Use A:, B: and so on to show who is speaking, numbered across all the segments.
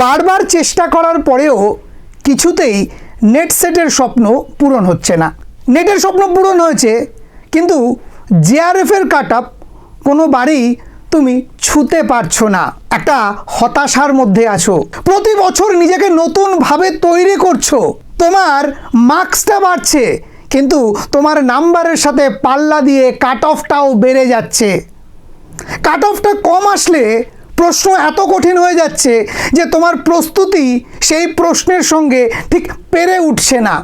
A: বারবার চেষ্টা করার পরেও কিছুতেই নেট সেটের স্বপ্ন পূরণ হচ্ছে না। নেটের স্বপ্ন পূরণ হয়েছে, কিন্তু জেআরএফের কাট আপ কোনোবারই তুমি ছুতে পারছ না। একটা হতাশার মধ্যে আছো। প্রতি বছর নিজেকে নতুনভাবে তৈরি করছ। তোমার মার্কসটা বাড়ছে, কিন্তু তোমার নাম্বারের সাথে পাল্লা দিয়ে কাট অফটাও বেড়ে যাচ্ছে। কাট অফটা কম আসলে প্রশ্ন এত কঠিন হয়ে যাচ্ছে যে তোমার প্রস্তুতি সেই প্রশ্নের সঙ্গে ঠিক পেরে উঠছে না।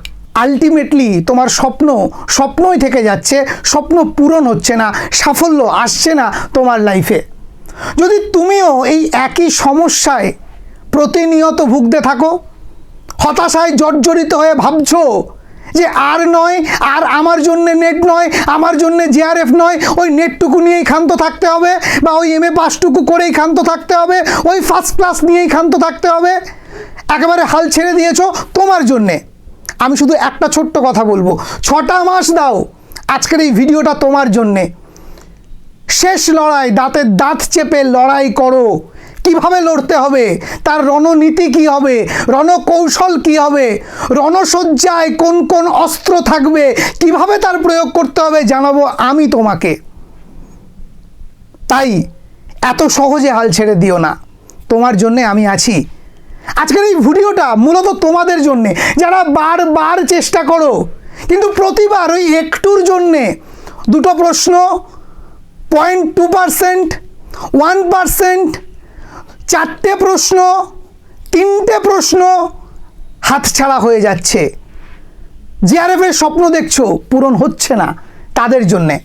A: আলটিমেটলি তোমার স্বপ্ন, স্বপ্নই থেকে যাচ্ছে, স্বপ্ন পূরণ হচ্ছে না, সাফল্য আসছে না তোমার লাইফে যদি তুমিও এই একই সমস্যায় প্রতিনিয়ত ভুগতে থাকো, হতাশায় জর্জরিত হয়ে ভাবছ যে আর নয়, আর আমার জন্য নেট নয়, আমার জন্য জেআরএফ নয়, ওই নেটটুকু নিয়েই ক্ষান্ত থাকতে হবে বা ওই এম এ পাসটুকু করেই ক্ষান্ত থাকতে হবে, ওই ফার্স্ট ক্লাস নিয়েই ক্ষান্ত থাকতে হবে। একেবারে হাল ছেড়ে দিয়েছ তোমার জন্যে। আমি শুধু একটা ছোট্ট কথা বলব, ছটা মাস দাও আজকের এই ভিডিওটা তোমার জন্যে। শেষ লড়াই, দাঁতের দাঁত চেপে লড়াই করো। কীভাবে লড়তে হবে? তার রণনীতি কি হবে? রণকৌশল কি হবে? রণসজ্জায় কোন কোন অস্ত্র থাকবে? কীভাবে তার প্রয়োগ করতে হবে জানাব আমি তোমাকে। তাই এত সহজে হাল ছেড়ে দিও না। তোমার জন্যে আমি আছি। আজকের এই ভিডিওটা মূলত তোমাদের জন্যে। যারা বারবার চেষ্টা করো, কিন্তু প্রতিবার ওই একটুর জন্যে দুটো প্রশ্ন point two percent one percent চারটে প্রশ্ন, তিনটে প্রশ্ন হাতছাড়া হয়ে যাচ্ছে। জিআরএফের স্বপ্ন দেখছ, পূরণ হচ্ছে না তাদের জন্যে।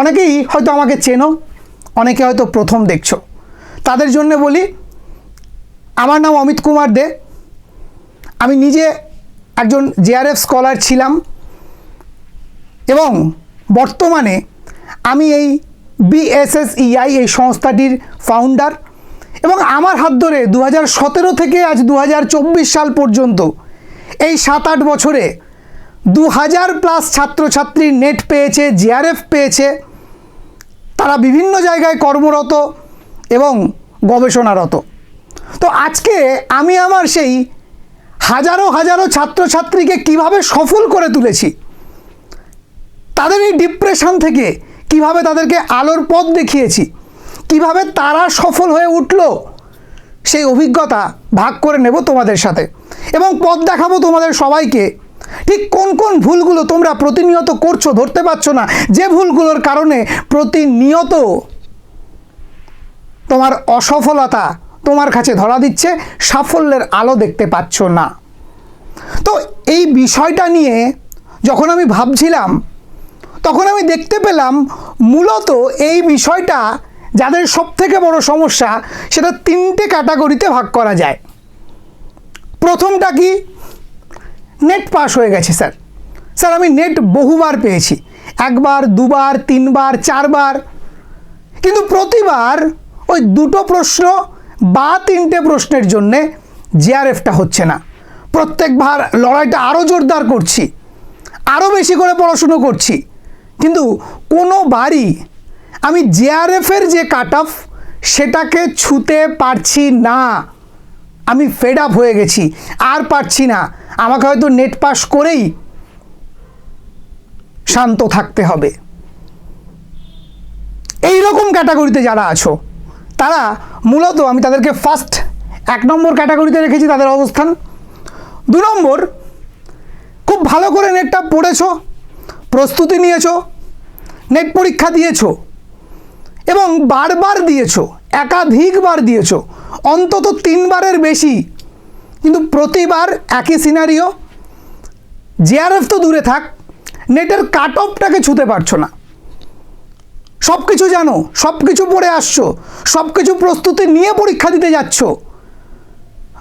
A: অনেকেই হয়তো আমাকে চেনো, অনেকে হয়তো প্রথম দেখছ। তাদের জন্য বলি, আমার নাম অমিত কুমার দে। আমি নিজে একজন জেআরএফ স্কলার ছিলাম এবং বর্তমানে আমি এই বিএসএসইআই এই সংস্থাটির ফাউন্ডার এবং আমার হাত ধরে দু সতেরো থেকে আজ দু হাজার চব্বিশ সাল পর্যন্ত এই সাত আট বছরে দু হাজার প্লাস ছাত্রছাত্রী নেট পেয়েছে জিআরএফ পেয়েছে, তারা বিভিন্ন জায়গায় কর্মরত এবং গবেষণারত। তো আজকে আমি আমার সেই হাজারো হাজারো ছাত্রছাত্রীকে কীভাবে সফল করে তুলেছি, তাদের এই ডিপ্রেশন থেকে কীভাবে তাদেরকে আলোর পথ দেখিয়েছি? কীভাবে তারা সফল হয়ে উঠল? সেই অভিজ্ঞতা ভাগ করে নেব তোমাদের সাথে এবং পথ দেখাবো তোমাদের সবাইকে। ঠিক কোন কোন ভুলগুলো তোমরা প্রতিনিয়ত করছ, ধরতে পারছ না, যে ভুলগুলোর কারণে প্রতিনিয়ত তোমার অসফলতা তোমার কাছে ধরা দিচ্ছে, সাফল্যের আলো দেখতে পাচ্ছ না। তো এই বিষয়টা নিয়ে যখন আমি ভাবছিলাম তখন আমি দেখতে পেলাম মূলত এই বিষয়টা যাদের সব থেকে বড় সমস্যা, সেটা তিনটে ক্যাটাগরিতে ভাগ করা যায়। প্রথমটা কি? নেট পাস হয়ে গেছে, স্যার। স্যার, আমি নেট বহুবার পেয়েছি। একবার, দুবার, তিনবার, চারবার। কিন্তু প্রতিবার ওই দুটো প্রশ্ন বা তিনটে প্রশ্নের জন্যে জিআরএফটা হচ্ছে না। প্রত্যেকবার লড়াইটা আরও জোরদার করছি। আরও বেশি করে পড়াশুনো করছি। কিন্তু কোনো কোনোবারই আমি জেআরএফের যে কাট অফ সেটাকে ছুতে পারছি না। আমি ফেড আপ হয়ে গেছি, আর পারছি না। আমাকে হয়তো নেট পাস করেই শান্ত থাকতে হবে। এই রকম ক্যাটাগরিতে যারা আছো, তারা মূলত আমি তাদেরকে ফার্স্ট এক নম্বর ক্যাটাগরিতে রেখেছি তাদের অবস্থান। দু নম্বর, খুব ভালো করে নেটটা পড়েছো প্রস্তুতি নিয়েছো? নেট পরীক্ষা দিয়েছ? এবং বারবার দিয়েছ, একাধিকবার দিয়েছ, অন্তত তিনবারের বেশি। কিন্তু প্রতিবার একই সিনারিও জেআরএফ তো দূরে থাক, নেটের কাট অফটাকে ছুতে পারছ না। সব কিছু জানো সব কিছু পড়ে আসছো সব কিছু প্রস্তুতি নিয়ে পরীক্ষা দিতে যাচ্ছ।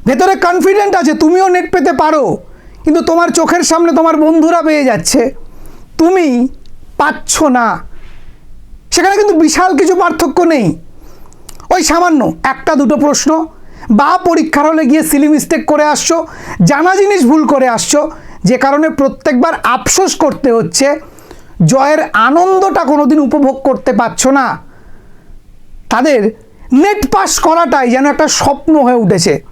A: ভেতরে কনফিডেন্ট আছে, তুমিও নেট পেতে পারো, কিন্তু তোমার চোখের সামনে তোমার বন্ধুরা পেয়ে যাচ্ছে। তুমি পাচ্ছ না। সেখানে কিন্তু বিশাল কিছু পার্থক্য নেই। ওই সামান্য একটা দুটো প্রশ্ন। বা পরীক্ষার হলে গিয়ে সিলি মিস্টেক করে আসছো, জানা জিনিস ভুল করে আসছো, যে কারণে প্রত্যেকবার আফসোস করতে হচ্ছে, জয়ের আনন্দটা কোনোদিন উপভোগ করতে পারছ না। তাদের নেট পাস করাটাই যেন একটা স্বপ্ন হয়ে উঠেছে।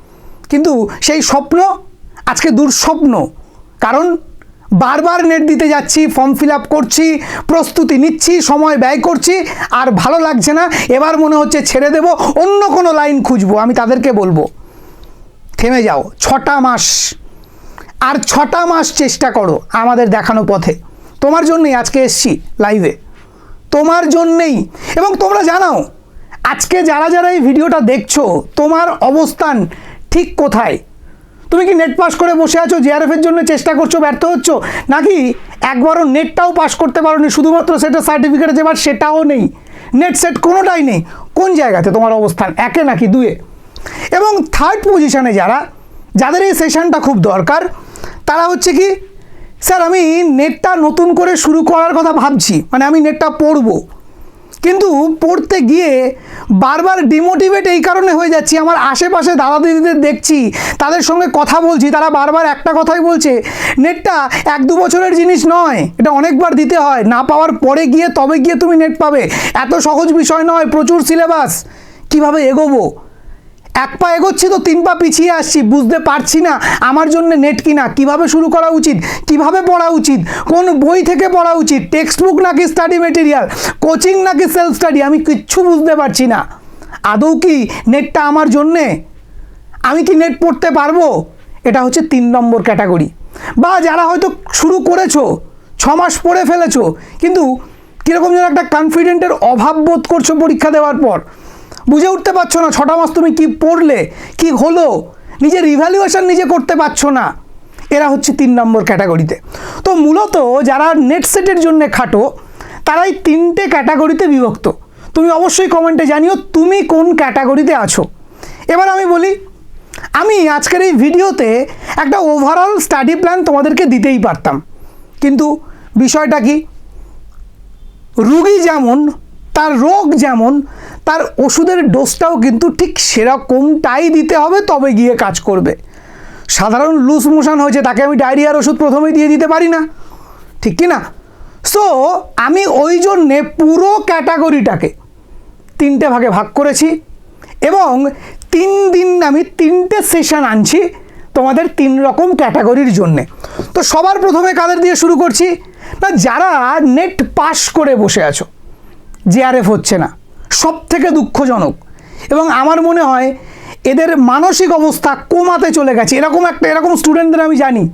A: কিন্তু সেই স্বপ্ন আজকে দুঃস্বপ্ন। কারণ বারবার নেট দিতে যাচ্ছি ফর্ম ফিল আপ করছি, প্রস্তুতি নিচ্ছি, সময় ব্যয় করছি, আর ভালো লাগছে না। এবার মনে হচ্ছে ছেড়ে দেব, অন্য কোনো লাইন খুঁজবো, আমি তাদেরকে বলব। থেমে যাও, ছটা মাস। আর ছটা মাস চেষ্টা করো আমাদের দেখানো পথে। তোমার জন্যই আজকে এসছি লাইভে তোমার জন্যেই। এবং তোমরা জানাও, আজকে যারা যারা এই ভিডিওটা দেখছ, তোমার অবস্থান ঠিক কোথায়? তুমি কি নেট পাস করে বসে আছো? জেআরএফের জন্য চেষ্টা করছ, ব্যর্থ হচ্ছ? নাকি একবারও নেটটাও পাস করতে পারোনি? শুধুমাত্র সেটা সার্টিফিকেট যেবার সেটাও নেই। নেট সেট কোনোটাই নেই। কোন জায়গাতে তোমার অবস্থান? একে নাকি দুয়ে? এবং থার্ড পজিশনে যারা, যাদের এই সেশনটা খুব দরকার, তারা হচ্ছে কি স্যার আমি নেটটা নতুন করে শুরু করার কথা ভাবছি। মানে আমি নেটটা পড়ব। কিন্তু পড়তে গিয়ে বারবার ডিমোটিভেট এই কারণে হয়ে যাচ্ছি। আমার আশেপাশে দাদা দিদিদের দেখছি, তাদের সঙ্গে কথা বলছি, তারা বারবার একটা কথাই বলছে, নেটটা এক দু বছরের জিনিস নয়, এটা অনেকবার দিতে হয়, না পাওয়ার পরে গিয়ে তবে গিয়ে তুমি নেট পাবে। এত সহজ বিষয় নয়, প্রচুর সিলেবাস কীভাবে এগোবো? এক পা এগোচ্ছি তো তিন পা পিছিয়ে আসছি, বুঝতে পারছি না আমার জন্য নেট কিনা, কীভাবে শুরু করা উচিত, কীভাবে পড়া উচিত, কোন বই থেকে পড়া উচিত টেক্সট বুক নাকি স্টাডি মেটেরিয়াল কোচিং নাকি সেলফ স্টাডি আমি কিচ্ছু বুঝতে পারছি না। আদৌ কি নেটটা আমার জন্যে? আমি কি নেট পড়তে পারব? এটা হচ্ছে তিন নম্বর ক্যাটাগরি। বা যারা হয়তো শুরু করেছ, ছ মাস পড়ে ফেলেছো, কিন্তু কীরকম যেন একটা কনফিডেন্টের অভাব বোধ করছ পরীক্ষা দেওয়ার পর বুঝে উঠতে পারছ না ছটা মাস তুমি কি পড়লে, কি হলো? নিজের রিভ্যালুয়েশন নিজে করতে পারছ না। এরা হচ্ছে তিন নম্বর ক্যাটাগরিতে তো মূলত যারা নেট সেটের জন্য খাটো, তারাই তিনটে ক্যাটাগরিতে বিভক্ত। তুমি অবশ্যই কমেন্টে জানিও তুমি কোন ক্যাটাগরিতে আছো। এবার আমি বলি, আমি আজকের এই ভিডিওতে একটা ওভারঅল স্টাডি প্ল্যান তোমাদেরকে দিতেই পারতাম। কিন্তু বিষয়টা কি? রুগী যেমন, তার রোগ যেমন তার ওষুধের ডোজটাও কিন্তু ঠিক সেরকমটাই দিতে হবে, তবে গিয়ে কাজ করবে। সাধারণ লুজ মোশন হয়েছে, তাকে আমি ডায়রিয়ার ওষুধ প্রথমেই দিয়ে দিতে পারি না। ঠিক কি না? সো আমি ওই জন্যে পুরো ক্যাটাগরিটাকে তিনটে ভাগে ভাগ করেছি এবং তিন দিন আমি তিনটে সেশন আনছি তোমাদের তিন রকম ক্যাটাগরির জন্যে। তো সবার প্রথমে কাদের দিয়ে শুরু করছি? না, যারা নেট পাস করে বসে আছো জেআরএফ হচ্ছে না। সব থেকে দুঃখজনক। এবং আমার মনে হয় এদের মানসিক অবস্থা কোমাতে চলে গেছে। এরকম একটা, এরকম স্টুডেন্টদের আমি জানি।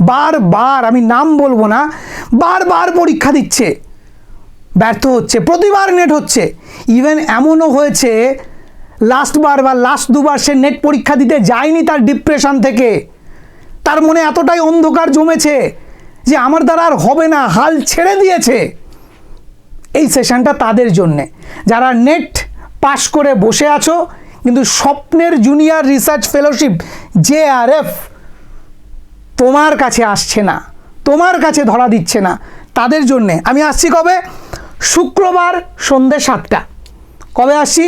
A: বারবার আমি নাম বলব না বারবার পরীক্ষা দিচ্ছে। ব্যর্থ হচ্ছে, প্রতিবার নেট হচ্ছে। ইভেন এমনও হয়েছে লাস্টবার বা লাস্ট দুবার সে নেট পরীক্ষা দিতে যায়নি তার ডিপ্রেশন থেকে। তার মনে এতটাই অন্ধকার জমেছে যে আমার দ্বারা আর হবে না, হাল ছেড়ে দিয়েছে। এই সেশনটা তাদের জন্যে। যারা নেট পাশ করে বসে আছো, কিন্তু স্বপ্নের junior research fellowship J R F তোমার কাছে আসছে না, তোমার কাছে ধরা দিচ্ছে না, তাদের জন্যে। আমি আসছি কবে? শুক্রবার সন্ধে সাতটা। কবে আসছি?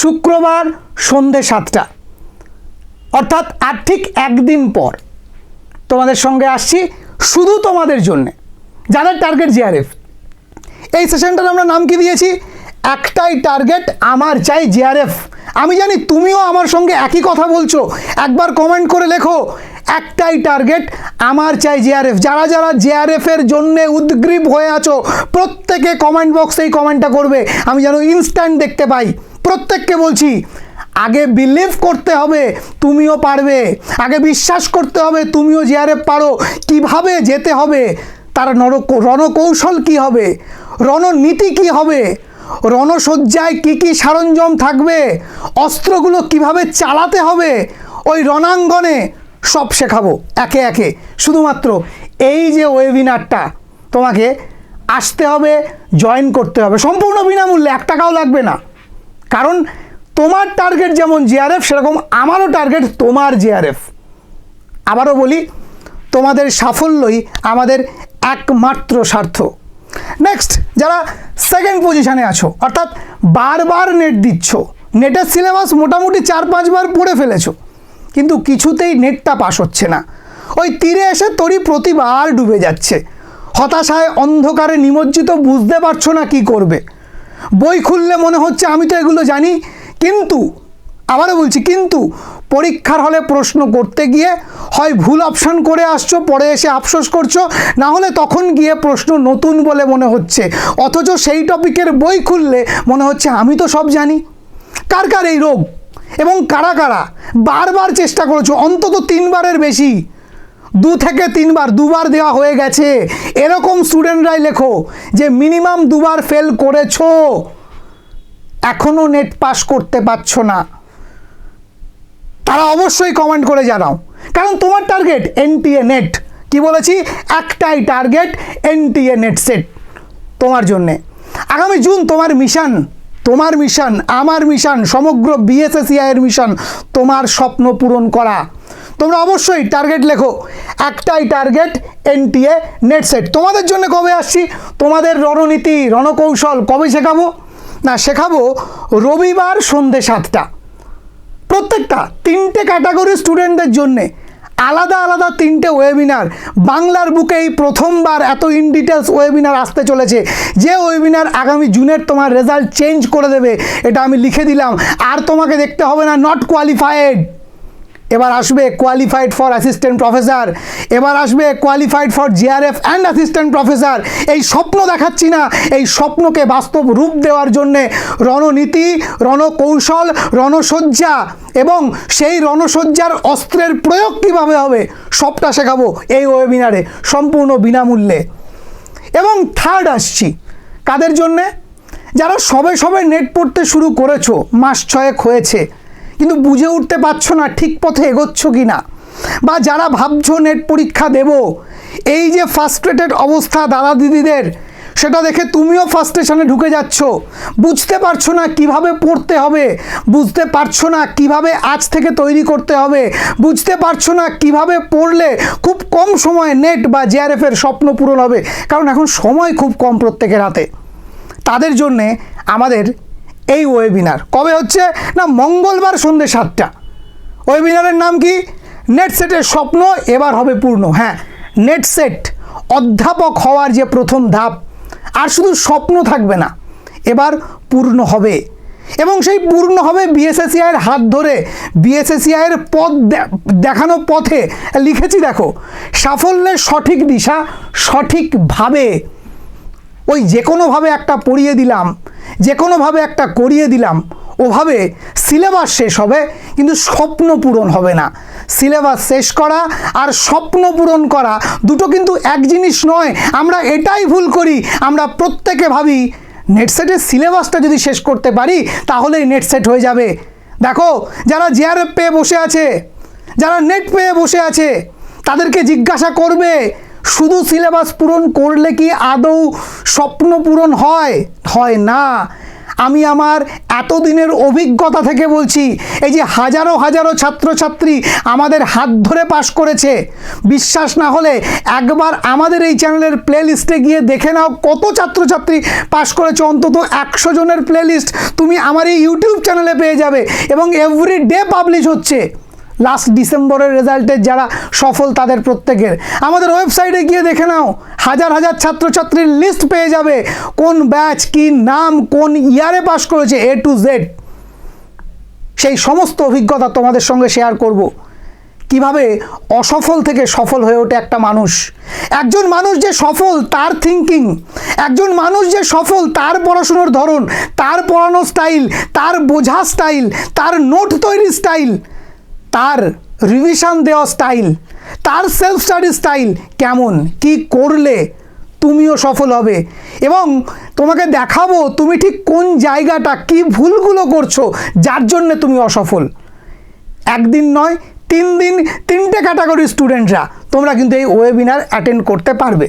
A: শুক্রবার সন্ধে সাতটা। অর্থাৎ আর ঠিক একদিন পর তোমাদের সঙ্গে আসছি শুধু তোমাদের জন্যে। যাদের টার্গেট জিআরএফ এই সেশনটার আমরা নাম কি দিয়েছি? একটাই টার্গেট আমার চাই জিআরএফ আমি জানি তুমিও আমার সঙ্গে একই কথা বলছো। একবার কমেন্ট করে লেখো, একটাই টার্গেট আমার চাই জেআরএফ যারা যারা জেআরএফ এর জন্য উদ্গ্রীব হয়ে আছো, প্রত্যেকে কমেন্ট বক্সে এই কমেন্টটা করবে। আমি যেন ইনস্ট্যান্ট দেখতে পাই। প্রত্যেককে বলছি, আগে বিলিভ করতে হবে, তুমিও পারবে। আগে বিশ্বাস করতে হবে, তুমিও জেআরএফ পারো। কীভাবে যেতে হবে? তার নর রণকৌশল কি হবে? রণনীতি কি হবে? রণসজ্জায় কি কি সরঞ্জাম থাকবে? অস্ত্রগুলো কীভাবে চালাতে হবে? ওই রণাঙ্গনে সব শেখাবো, একে একে। শুধুমাত্র এই যে ওয়েবিনারটা তোমাকে আসতে হবে জয়েন করতে হবে। সম্পূর্ণ বিনামূল্যে, এক টাকাও লাগবে না। কারণ তোমার টার্গেট যেমন জিআরএফ সেরকম আমারও টার্গেট তোমার জিআরএফ আবারও বলি, তোমাদের সাফল্যই আমাদের একমাত্র স্বার্থ। নেক্সট যারা সেকেন্ড পজিশানে আছো, অর্থাৎ বারবার নেট দিচ্ছ নেটের সিলেবাস মোটামুটি চার পাঁচবার পড়ে ফেলেছো, কিন্তু কিছুতেই নেটটা পাস হচ্ছে না। ওই তীরে এসে তরি প্রতিবার ডুবে যাচ্ছে। হতাশায় অন্ধকারে নিমজ্জিত বুঝতে পারছ না কি করবে। বই খুললে মনে হচ্ছে, আমি তো এগুলো জানি। কিন্তু, আবারও বলছি, কিন্তু পরীক্ষার হলে প্রশ্ন করতে গিয়ে হয় ভুল অপশন করে আসছো, পরে এসে আফসোস করছ, না হলে তখন গিয়ে প্রশ্ন নতুন বলে মনে হচ্ছে। অথচ সেই টপিকের বই খুললে মনে হচ্ছে, আমি তো সব জানি। কার কার এই রোগ? এবং কারা কারা? বারবার চেষ্টা করেছ, অন্তত তিনবারের বেশি। দু থেকে তিনবার, দুবার দেওয়া হয়ে গেছে। এরকম স্টুডেন্টরাই লেখো, যে মিনিমাম দুবার ফেল করেছ। এখনও নেট পাস করতে পারছ না। তারা অবশ্যই কমেন্ট করে জানাও। কারণ তোমার টার্গেট এনটিএ নেট কি বলেছি? একটাই টার্গেট এনটিএ নেট সেট তোমার জন্যে। আগামী জুন তোমার মিশন তোমার মিশন আমার মিশন সমগ্র বিএসএসিআই এর মিশন তোমার স্বপ্ন পূরণ করা। তোমরা অবশ্যই টার্গেট লেখো। একটাই টার্গেট এনটিএ নেট সেট তোমাদের জন্য কবে আসছি? তোমাদের রণনীতি, রণকৌশল কবে শেখাবো? না, শেখাবো রবিবার সন্ধে সাতটা। প্রত্যেকটা তিনটে ক্যাটাগরি স্টুডেন্টদের জন্যে আলাদা আলাদা তিনটে ওয়েবিনার বাংলার বুকে এই প্রথমবার এত ইন ডিটেলস ওয়েবিনার আসতে চলেছে। যে ওয়েবিনার আগামী জুনের তোমার রেজাল্ট চেঞ্জ করে দেবে, এটা আমি লিখে দিলাম। আর তোমাকে দেখতে হবে না নট কোয়ালিফাইড এবার আসবে কোয়ালিফাইড ফর অ্যাসিস্ট্যান্ট প্রফেসর এবার আসবে qualified for JRF and assistant professor এই স্বপ্ন দেখাচ্ছি না, এই স্বপ্নকে বাস্তব রূপ দেওয়ার জন্যে। রণনীতি, রণকৌশল, রণসজ্জা এবং সেই রণসজ্জার অস্ত্রের প্রয়োগ কীভাবে হবে, সবটা শেখাবো এই ওয়েবিনারে সম্পূর্ণ বিনামূল্যে। এবং থার্ড আসছি, কাদের জন্যে? যারা সবে সবে নেট পড়তে শুরু করেছ, মাস ছয়েক হয়েছে কিন্তু বুঝে উঠতে পারছ না ঠিক পথে এগোচ্ছ কি না বা যারা ভাবছ নেট পরীক্ষা দেব, এই যে ফার্স্ট্রেটেড অবস্থা দাদা দিদিদের, সেটা দেখে তুমিও ফার্স্টেশনে ঢুকে যাচ্ছ। বুঝতে পারছ না কীভাবে পড়তে হবে, বুঝতে পারছ না কীভাবে আজ থেকে তৈরি করতে হবে, বুঝতে পারছ না কীভাবে পড়লে খুব কম সময়ে নেট বা জেআরএফের স্বপ্ন পূরণ হবে। কারণ এখন সময় খুব কম প্রত্যেকের হাতে। তাদের জন্যে আমাদের এই ওয়েবিনার কবে হচ্ছে? না, মঙ্গলবার সন্ধ্যে সাতটা। ওয়েবিনারের নাম কি? নেট সেটের স্বপ্ন এবার হবে পূর্ণ। হ্যাঁ নেট সেট অধ্যাপক হওয়ার যে প্রথম ধাপ, আর শুধু স্বপ্ন থাকবে না, এবার পূর্ণ হবে। এবং সেই পূর্ণ হবে বিএসএসিআইয়ের হাত ধরে। বিএসএসিআইয়ের পথ দেখানো পথে। লিখেছি দেখো, সাফল্যের সঠিক দিশা সঠিকভাবে, ওই যে কোনোভাবে একটা পড়িয়ে দিলাম। যে কোনোভাবে একটা করিয়ে দিলাম, ওভাবে সিলেবাস শেষ হবে, কিন্তু স্বপ্ন পূরণ হবে না। সিলেবাস শেষ করা আর স্বপ্ন পূরণ করা দুটো কিন্তু এক জিনিস নয়। আমরা এটাই ভুল করি। আমরা প্রত্যেকে ভাবি নেট সেটের সিলেবাসটা যদি শেষ করতে পারি, তাহলেই নেট সেট হয়ে যাবে। দেখো, যারা জিআরএফ পেয়ে বসে আছে, যারা নেট পেয়ে বসে আছে, তাদেরকে জিজ্ঞাসা করবে শুধু সিলেবাস পূরণ করলে কি আদৌ স্বপ্ন পূরণ হয়? হয় না। আমি আমার এতদিনের অভিজ্ঞতা থেকে বলছি, এই যে হাজারো হাজারো ছাত্রছাত্রী আমাদের হাত ধরে পাশ করেছে, বিশ্বাস না হলে একবার আমাদের এই চ্যানেলের প্লে লিস্টে গিয়ে দেখে নাও কত ছাত্রছাত্রী পাশ করেছে, অন্তত একশো জনের প্লে লিস্ট তুমি আমার এই ইউটিউব চ্যানেলে পেয়ে যাবে এবং এভরি ডে পাবলিশ হচ্ছে। লাস্ট ডিসেম্বরের রেজাল্টের যারা সফল তাদের প্রত্যেকের। আমাদের ওয়েবসাইটে গিয়ে দেখে নাও, হাজার হাজার ছাত্রছাত্রীর লিস্ট পেয়ে যাবে কোন ব্যাচ কি নাম, কোন ইয়ারে পাস করেছে এ টু জেড সেই সমস্ত অভিজ্ঞতা তোমাদের সঙ্গে শেয়ার করব। কীভাবে অসফল থেকে সফল হয়ে ওঠে একটা মানুষ? একজন মানুষ যে সফল, তার থিঙ্কিং একজন মানুষ যে সফল, তার পড়াশুনোর ধরন, তার পড়ানো স্টাইল তার বোঝা স্টাইল তার নোট তৈরির স্টাইল তার রিভিশন দেওয়া স্টাইল তার সেলফ স্টাডি স্টাইল কেমন? কি করলে তুমিও সফল হবে? এবং তোমাকে দেখাবো তুমি ঠিক কোন জায়গাটা কি ভুলগুলো করছ যার জন্য তুমি অসফল। একদিন নয়, তিন দিন তিনটে ক্যাটাগরির স্টুডেন্টরা তোমরা কিন্তু এই ওয়েবিনার অ্যাটেন্ড করতে পারবে।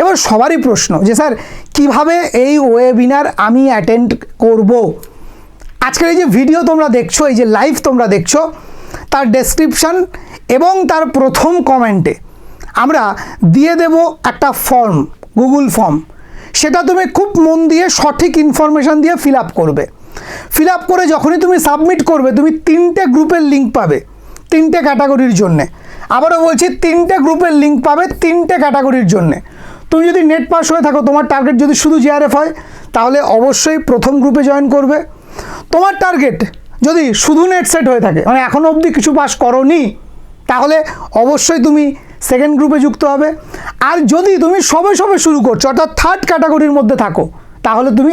A: এবার সবারই প্রশ্ন যে, স্যার, কীভাবে এই ওয়েবিনার আমি অ্যাটেন্ড করব? আজকের এই যে ভিডিও তোমরা দেখছ, এই যে লাইভ তোমরা দেখছ তার ডেসক্রিপশন এবং তার প্রথম কমেন্টে আমরা দিয়ে দেব একটা ফর্ম গুগল ফর্ম সেটা তুমি খুব মন দিয়ে সঠিক ইনফরমেশান দিয়ে ফিল আপ করবে। ফিল আপ করে যখনই তুমি সাবমিট করবে, তুমি তিনটে গ্রুপের লিঙ্ক পাবে, তিনটে ক্যাটাগরির জন্যে। আবারও বলছি, তিনটে গ্রুপের লিঙ্ক পাবে তিনটে ক্যাটাগরির জন্যে। তুমি যদি নেট পাস হয়ে থাকো, তোমার টার্গেট যদি শুধু জিআরএফ হয়, তাহলে অবশ্যই প্রথম গ্রুপে জয়েন করবে। তোমার টার্গেট যদি শুধু নেট সেট হয়ে থাকে মানে এখনও অবধি কিছু পাস করনি, তাহলে অবশ্যই তুমি সেকেন্ড গ্রুপে যুক্ত হবে। আর যদি তুমি সবে সবে শুরু করছ, অর্থাৎ থার্ড ক্যাটাগরির মধ্যে থাকো, তাহলে তুমি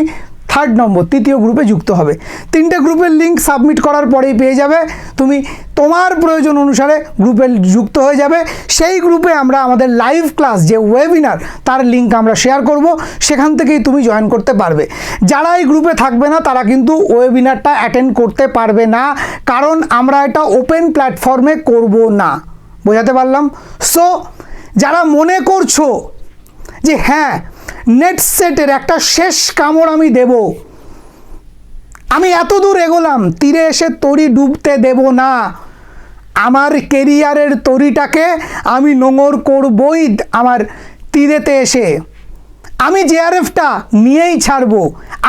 A: থার্ড নম্বর তৃতীয় গ্রুপে যুক্ত হবে। তিনটে গ্রুপের লিঙ্ক সাবমিট করার পরেই পেয়ে যাবে। তুমি তোমার প্রয়োজন অনুসারে গ্রুপে যুক্ত হয়ে যাবে। সেই গ্রুপে আমরা আমাদের লাইভ ক্লাস যে ওয়েবিনার তার লিঙ্ক আমরা শেয়ার করব। সেখান থেকেই তুমি জয়েন করতে পারবে। যারা এই গ্রুপে থাকবে না, তারা কিন্তু ওয়েবিনারটা অ্যাটেন্ড করতে পারবে না। কারণ আমরা এটা ওপেন প্ল্যাটফর্মে করব না। বোঝাতে পারলাম? সো যারা মনে করছ যে হ্যাঁ নেট সেটের একটা শেষ কামড় আমি দেব। আমি এত দূর এগোলাম, তীরে এসে তরি ডুবতে দেব না। আমার কেরিয়ারের তরিটাকে আমি নোংর করবই আমার তীরেতে এসে। আমি জেআরএফটা নিয়েই ছাড়বো,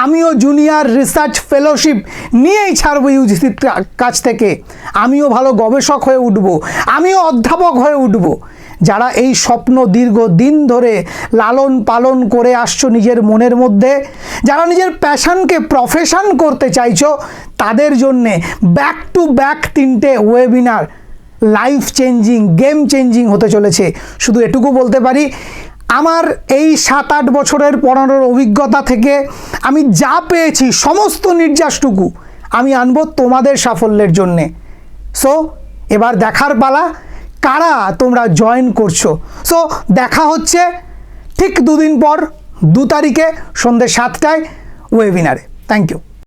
A: আমিও জুনিয়র রিসার্চ ফেলোশিপ নিয়েই ছাড়বো ইউজিসির কাছ থেকে। আমিও ভালো গবেষক হয়ে উঠব, আমিও অধ্যাপক হয়ে উঠবো। যারা এই স্বপ্ন দীর্ঘ দিন ধরে লালন পালন করে আসছো নিজের মনের মধ্যে, যারা নিজের প্যাশনকে প্রফেশন করতে চাইছো, তাদের জন্যে ব্যাক টু ব্যাক তিনটে webinar life changing game changing হতে চলেছে। শুধু এটুকু বলতে পারি, আমার এই সাত আট বছরের পড়ানোর অভিজ্ঞতা থেকে আমি যা পেয়েছি, সমস্ত নির্যাসটুকু আমি আনব তোমাদের সাফল্যের জন্যে। সো এবার দেখার পালা কারা তোমরা জয়েন করছ? সো দেখা হচ্ছে ঠিক দুদিন পর, দু তারিখে সন্ধ্যে সাতটায় ওয়েবিনারে থ্যাংক ইউ